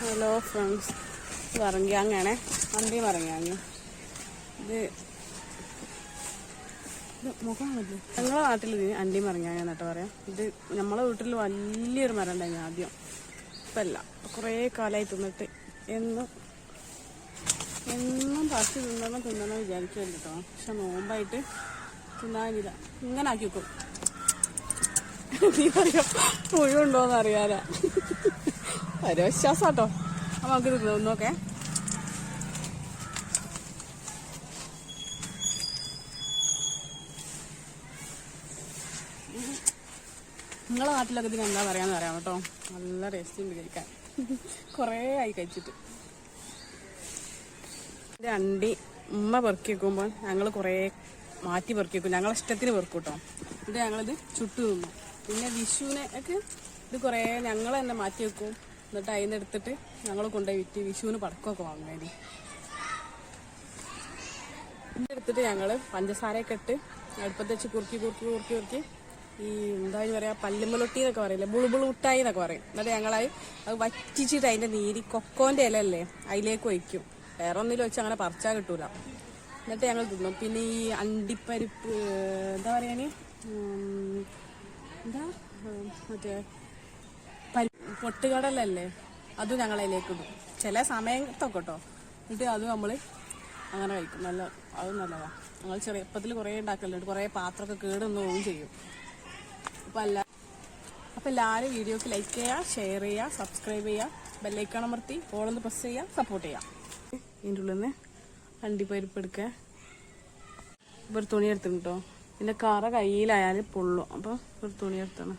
Hello friends ഇത് പറങ്കിയാങ്ങാണേ വണ്ടി പറങ്കിയാങ്ങ് ഇത് മുഖമാണല്ലോ? ഞങ്ങളെ നാട്ടിൽ ഇത് അണ്ടി മറിഞ്ഞാങ്ങ എന്നിട്ട് പറയാം. ഇത് നമ്മളെ വീട്ടിൽ വലിയൊരു മരം ഉണ്ടായിരുന്നു ആദ്യം. ഇപ്പം അല്ല കുറേ കാലമായി തിന്നിട്ട് എന്നും എന്നും പറിച്ച് തിന്നണം തിന്നണം വിചാരിക്കുമല്ലോ കേട്ടോ പക്ഷെ നോമ്പായിട്ട് തിന്നാനില്ല. ഇങ്ങനെ ആക്കി വെക്കും. നീ പറയാ മുഴുവുണ്ടോന്ന് അറിയാല ഒരു വിശ്വാസം കേട്ടോ നമുക്ക് നോക്കേ. തിന്നോക്കെ നിങ്ങളെ നാട്ടിലൊക്കെ ഇതിന് എന്താ പറയാന്ന് പറയാം കേട്ടോ? നല്ല ടേസ്റ്റ് ഉണ്ട് കഴിക്കാൻ. കുറേ ആയി കഴിച്ചിട്ട്. രണ്ടി ഉമ്മ പെറുക്കി വെക്കുമ്പോൾ ഞങ്ങൾ കുറേ മാറ്റി പെറുക്കി വെക്കും. ഞങ്ങളെ ഇഷ്ടത്തിന് പെറുക്കും കേട്ടോ. ഇത് ഞങ്ങളിത് ചുട്ടു തിന്നു. പിന്നെ വിഷുവിനെ ഒക്കെ ഇത് കുറേ ഞങ്ങൾ തന്നെ മാറ്റി വെക്കും. എന്നിട്ട് അതിൽ നിന്ന് എടുത്തിട്ട് ഞങ്ങൾ കൊണ്ടുപോയി വിറ്റ് വിഷുവിന് പടക്കമൊക്കെ വാങ്ങുന്നതിന് എടുത്തിട്ട് ഞങ്ങൾ പഞ്ചസാരയൊക്കെ ഇട്ട് അടുപ്പത്ത് വെച്ച് കുറുക്കി കുറുക്കി കുറുക്കി കുറുക്കി ഈ എന്താ പറയാ പല്ലുമ്പലൊട്ടി എന്നൊക്കെ പറയില്ലേ ബുളുബുളു മുട്ടായി എന്നൊക്കെ പറയും. എന്നിട്ട് ഞങ്ങളത് അത് വറ്റിച്ചിട്ട് അതിന്റെ നീരി കൊക്കോന്റെ ഇല അല്ലേ അതിലേക്ക് ഒഴിക്കും. വേറെ ഒന്നിലും വെച്ച് അങ്ങനെ പറിച്ചാൽ കിട്ടൂല. എന്നിട്ട് ഞങ്ങൾ തിന്നും. പിന്നെ ഈ അണ്ടിപ്പരിപ്പ് എന്താ പറയാന് എന്താ? മറ്റേ പൊട്ടുകടലല്ലേ? അത് ഞങ്ങളതിലേക്ക് ഇടും ചില സമയത്തൊക്കെ കേട്ടോ എന്നിട്ട് അത് നമ്മൾ അങ്ങനെ കഴിക്കും. നല്ല അത് നല്ലതാ. ഞങ്ങൾ ചെറുപ്പത്തിൽ കുറേ ഉണ്ടാക്കലുണ്ട്. കുറേ പാത്രമൊക്കെ കേടുന്നു പോവുകയും ചെയ്യും. അപ്പം അല്ല അപ്പം എല്ലാവരും വീഡിയോക്ക് ലൈക്ക് ചെയ്യുക ഷെയർ ചെയ്യുക സബ്സ്ക്രൈബ് ചെയ്യുക ബെല്ലൈക്കൺ അമർത്തി ഓളൊന്ന് പ്രസ് ചെയ്യുക സപ്പോർട്ട് ചെയ്യുക ഇതിന്റെ ഉള്ളിൽ നിന്ന് അണ്ടിപ്പരിപ്പ് എടുക്കുക ഇപ്പോൾ ഒരു തുണി എടുത്തിട്ടുണ്ടോ പിന്നെ കറ കയ്യിലായാലും പൊള്ളും. അപ്പോൾ ഒരു തുണി എടുത്താണ്.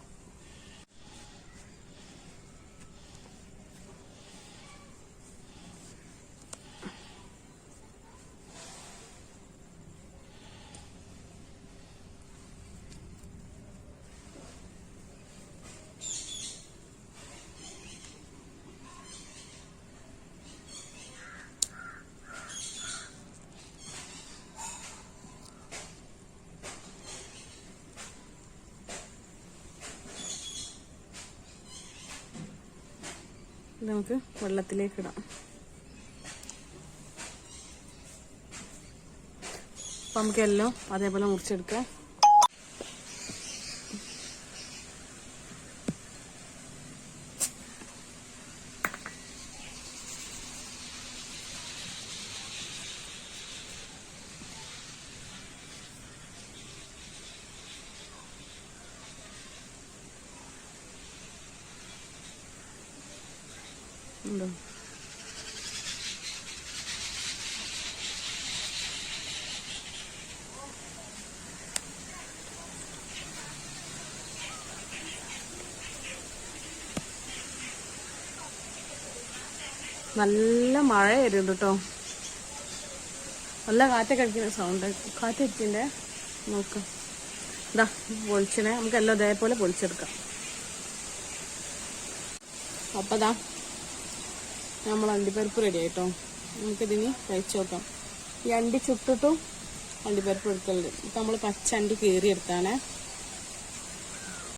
നമുക്ക് വെള്ളത്തിലേക്ക് ഇടാം. അപ്പം നമുക്ക് എല്ലാം അതേപോലെ മുറിച്ചെടുക്കാം. ഉണ്ടോ? നല്ല വരും കേട്ടോ നല്ല കാറ്റൊക്കെ അടിക്കുന്ന സൗണ്ട് കാറ്റടിച്ചിന്റെ നോക്കാം. ഇതാ പൊളിച്ചിനെ നമുക്ക് എല്ലാം ഇതേപോലെ പൊളിച്ചെടുക്കാം. അപ്പം ദാ നമ്മൾ അണ്ടിപ്പരിപ്പ് റെഡി ആയിട്ടോ. നമുക്കിതിന് കഴിച്ചു നോക്കാം. ഈ അണ്ടി ചുട്ടിട്ടും അണ്ടിപ്പരിപ്പ് എടുക്കലുണ്ട്. നമ്മൾ പച്ച അണ്ടി കീറി എടുത്താണ്